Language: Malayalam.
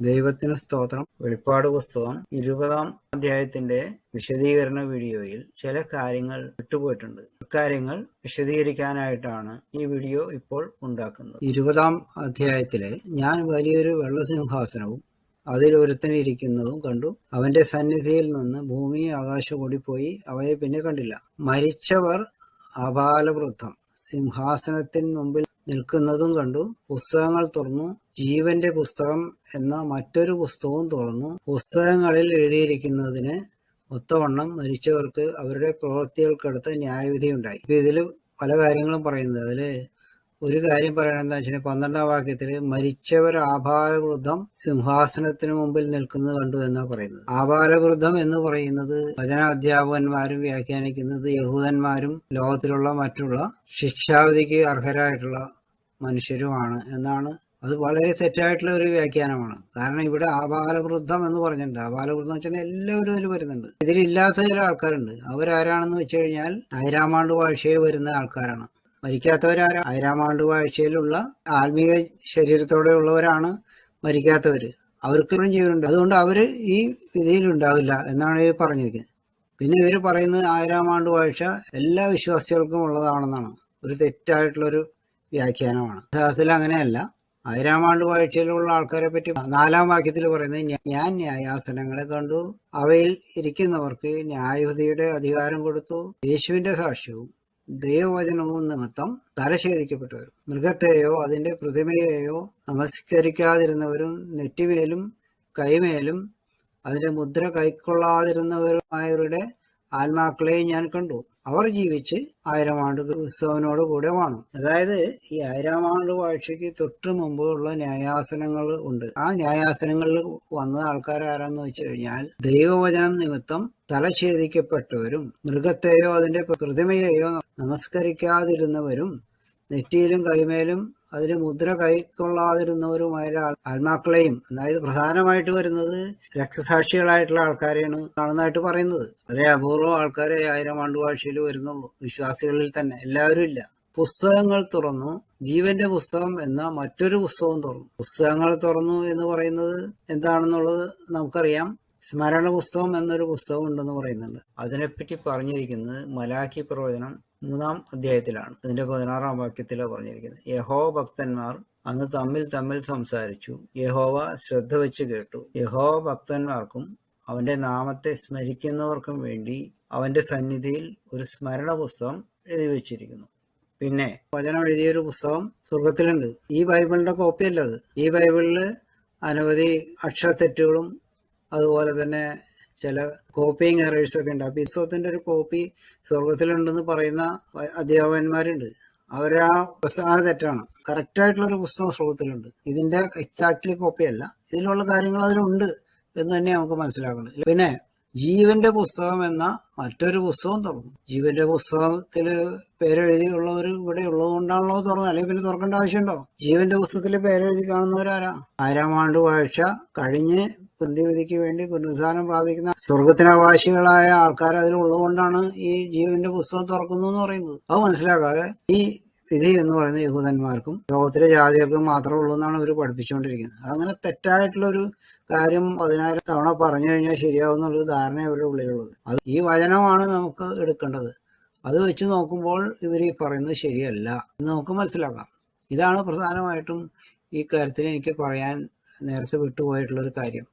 ദൈവത്തിന് സ്തോത്രം. വെളിപ്പാട് പുസ്തകം ഇരുപതാം അധ്യായത്തിന്റെ വിശദീകരണ വീഡിയോയിൽ ചില കാര്യങ്ങൾ വിട്ടുപോയിട്ടുണ്ട്. കാര്യങ്ങൾ വിശദീകരിക്കാനായിട്ടാണ് ഈ വീഡിയോ ഇപ്പോൾ ഉണ്ടാക്കുന്നത്. ഇരുപതാം അധ്യായത്തിലെ ഞാൻ വലിയൊരു വെള്ളസിംഹാസനവും അതിൽ ഒരുത്തനിരിക്കുന്നതും കണ്ടു. അവന്റെ സന്നിധിയിൽ നിന്ന് ഭൂമി ആകാശം ഓടിപ്പോയി. അവയെ പിന്നെ കണ്ടില്ല. മരിച്ചവർ അപാലവൃദ്ധം. സിംഹാസനത്തിന് മുമ്പിൽ നിൽക്കുന്നതും കണ്ടു. പുസ്തകങ്ങൾ തുറന്നു. ജീവന്റെ പുസ്തകം എന്ന മറ്റൊരു പുസ്തകവും തുറന്നു. പുസ്തകങ്ങളിൽ എഴുതിയിരിക്കുന്നതിന് ഒത്തവണ്ണം മരിച്ചവർക്ക് അവരുടെ പ്രവൃത്തികൾക്കടുത്ത് ന്യായവിധിയുണ്ടായി. ഇതിൽ പല കാര്യങ്ങളും പറയുന്നത് അതിൽ ഒരു കാര്യം പറയണ എന്താ വെച്ചാൽ പന്ത്രണ്ടാം വാക്യത്തിൽ മരിച്ചവർ ആഭാരവൃദ്ധം സിംഹാസനത്തിന് മുമ്പിൽ നിൽക്കുന്നത് കണ്ടു എന്നാ പറയുന്നത്. ആഭാരവൃദ്ധം എന്ന് പറയുന്നത് വചന അധ്യാപകന്മാരും വ്യാഖ്യാനിക്കുന്നത് യഹൂദന്മാരും ലോകത്തിലുള്ള മറ്റുള്ള ശിക്ഷാവിധിക്ക് അർഹരായിട്ടുള്ള മനുഷ്യരുമാണ് എന്നാണ് അത് വളരെ തെറ്റായിട്ടുള്ള ഒരു വ്യാഖ്യാനമാണ്. കാരണം ഇവിടെ ആബാലവൃദ്ധം എന്ന് പറഞ്ഞിട്ടുണ്ട്. ആബാലവൃദ്ധം വെച്ചാൽ എല്ലാവരും അതിൽ വരുന്നുണ്ട്. ഇതിലില്ലാത്ത ചില ആൾക്കാരുണ്ട്. അവരാരാണെന്ന് വെച്ച് കഴിഞ്ഞാൽ ആയിരാമാണ്ട് വാഴ്ചയിൽ വരുന്ന ആൾക്കാരാണ്. മരിക്കാത്തവരാരാ? ആയിരാമാണ്ട് വാഴ്ചയിലുള്ള ആത്മീയ ശരീരത്തോടെ ഉള്ളവരാണ് മരിക്കാത്തവർ അവർക്ക് ജീവനുണ്ട്. അതുകൊണ്ട് അവർ ഈ വിധിയിൽ ഉണ്ടാവില്ല എന്നാണ് ഈ പറഞ്ഞിരിക്കുന്നത്. പിന്നെ ഇവർ പറയുന്നത് ആയിരം ആണ്ട് വാഴ്ച എല്ലാ വിശ്വാസികൾക്കും ഉള്ളതാണെന്നാണ്. ഒരു തെറ്റായിട്ടുള്ളൊരു വ്യാഖ്യാനമാണ്. യഥാർത്ഥത്തിൽ അങ്ങനെയല്ല. ആയിരം ആണ്ട് വാഴ്ചയിലുള്ള ആൾക്കാരെ പറ്റി നാലാം വാക്യത്തിൽ പറയുന്നത് ഞാൻ ന്യായാസനങ്ങളെ കണ്ടു. അവയിൽ ഇരിക്കുന്നവർക്ക് ന്യായവിധിയുടെ അധികാരം കൊടുത്തു. യേശുവിന്റെ സാക്ഷ്യവും ദൈവവചനവും നിമിത്തം തലശേദിക്കപ്പെട്ടവരും മൃഗത്തെയോ അതിന്റെ പ്രതിമയെയോ നമസ്കരിക്കാതിരുന്നവരും നെറ്റിമേലും കൈമേലും അതിന്റെ മുദ്ര കൈക്കൊള്ളാതിരുന്നവരുമായവരുടെ ആത്മാക്കളെയും ഞാൻ കണ്ടു. അവർ ജീവിച്ച് ആയിരം ആണ്ട് ഉത്സവനോട് കൂടെ വാണു. അതായത് ഈ ആയിരം ആണ്ട് വാഴ്ചയ്ക്ക് തൊട്ട് മുമ്പുള്ള ന്യായാസനങ്ങൾ ഉണ്ട്. ആ ന്യായാസനങ്ങളിൽ വന്ന ആൾക്കാർ ആരാന്ന് വെച്ച് കഴിഞ്ഞാൽ ദൈവവചനം നിമിത്തം തലഛേദിക്കപ്പെട്ടവരും മൃഗത്തെയോ അതിന്റെ പ്രതിമയെയോ നമസ്കരിക്കാതിരുന്നവരും നെറ്റിയിലും കൈമേലും അതിന് മുദ്ര കൈക്കൊള്ളാതിരുന്നവരുമായ ആത്മാക്കളെയും അതായത് പ്രധാനമായിട്ട് വരുന്നത് രക്തസാക്ഷികളായിട്ടുള്ള ആൾക്കാരെയാണ് കാണുന്നതായിട്ട് പറയുന്നത്. വളരെ അപൂർവം ആൾക്കാരെ ആയിരം ആണ്ട് വാഴ്ചയിൽ വരുന്നുള്ളൂ. വിശ്വാസികളിൽ തന്നെ എല്ലാവരും ഇല്ല. പുസ്തകങ്ങൾ തുറന്നു. ജീവന്റെ പുസ്തകം എന്ന മറ്റൊരു പുസ്തകം തുറന്നു. പുസ്തകങ്ങൾ തുറന്നു എന്ന് പറയുന്നത് എന്താണെന്നുള്ളത് നമുക്കറിയാം. സ്മരണ പുസ്തകം എന്നൊരു പുസ്തകം ഉണ്ടെന്ന് പറയുന്നുണ്ട്. അതിനെപ്പറ്റി പറഞ്ഞിരിക്കുന്നത് മലാഖി പ്രവചനം മൂന്നാം അധ്യായത്തിലാണ്. അതിന്റെ പതിനാറാം വാക്യത്തിലാണ് പറഞ്ഞിരിക്കുന്നത്. യഹോ ഭക്തന്മാർ അന്ന് തമ്മിൽ തമ്മിൽ സംസാരിച്ചു. യഹോവ ശ്രദ്ധ വെച്ച് കേട്ടു. യഹോ ഭക്തന്മാർക്കും അവന്റെ നാമത്തെ സ്മരിക്കുന്നവർക്കും വേണ്ടി അവന്റെ സന്നിധിയിൽ ഒരു സ്മരണ പുസ്തകം എഴുതി വെച്ചിരിക്കുന്നു. പിന്നെ വചനം എഴുതിയൊരു പുസ്തകം സ്വർഗത്തിലുണ്ട് ഈ ബൈബിളിന്റെ കോപ്പിയല്ല അത്. ഈ ബൈബിളിൽ അനവധി അക്ഷരത്തെറ്റുകളും അതുപോലെ തന്നെ ചില കോപ്പിങ് എറേഴ്സ് ഒക്കെ ഉണ്ട്. അപ്പൊ ഈ ഒരു കോപ്പി സ്വർഗത്തിലുണ്ടെന്ന് പറയുന്ന അധ്യാപകന്മാരുണ്ട്. അവരാ പുസ്തകം തെറ്റാണ്. കറക്റ്റ് ആയിട്ടുള്ള ഒരു പുസ്തകം സ്വർഗത്തിലുണ്ട് ഇതിന്റെ എക്സാക്ട്ലി കോപ്പി അല്ല. ഇതിലുള്ള കാര്യങ്ങൾ അതിലുണ്ട് എന്ന് തന്നെ നമുക്ക് മനസ്സിലാക്കണം. പിന്നെ ജീവന്റെ പുസ്തകം എന്ന മറ്റൊരു പുസ്തകം തുറന്നു. ജീവന്റെ പുസ്തകത്തിൽ പേരെഴുതിയുള്ളവർ ഇവിടെ ഉള്ളതുകൊണ്ടാണല്ലോ തുറന്നത്. അല്ലെങ്കിൽ പിന്നെ തുറക്കേണ്ട ആവശ്യമുണ്ടോ? ജീവന്റെ പുസ്തകത്തിൽ പേരെഴുതി കാണുന്നവരാരാ? ആയിരം ആണ്ട് വാഴ്ച കഴിഞ്ഞ് പ്രതിവിധിക്ക് വേണ്ടി പുനരുദ്ധാനം പ്രാപിക്കുന്ന സ്വർഗത്തിനവകാശികളായ ആൾക്കാർ അതിലുള്ളതുകൊണ്ടാണ് ഈ ജീവന്റെ പുസ്തകം തുറക്കുന്നു എന്ന് പറയുന്നത്. അത് മനസ്സിലാക്കാതെ ഈ വിധി എന്ന് പറയുന്ന യഹൂദന്മാർക്കും ലോകത്തിലെ ജാതികൾക്കും മാത്രമേ ഉള്ളൂ എന്നാണ് ഇവർ പഠിപ്പിച്ചുകൊണ്ടിരിക്കുന്നത്. അങ്ങനെ തെറ്റായിട്ടുള്ള ഒരു കാര്യം പതിനായിരം തവണ പറഞ്ഞു കഴിഞ്ഞാൽ ശരിയാവും എന്നുള്ളൊരു ധാരണ അവരുടെ ഉള്ളിലുള്ളത്. അത് ഈ വചനമാണ് നമുക്ക് എടുക്കേണ്ടത്. അത് വെച്ച് നോക്കുമ്പോൾ ഇവർ ഈ പറയുന്നത് ശരിയല്ല എന്ന് നമുക്ക് മനസ്സിലാക്കാം. ഇതാണ് പ്രധാനമായിട്ടും ഈ കാര്യത്തിൽ എനിക്ക് പറയാൻ നേരത്തെ വിട്ടുപോയിട്ടുള്ള ഒരു കാര്യം.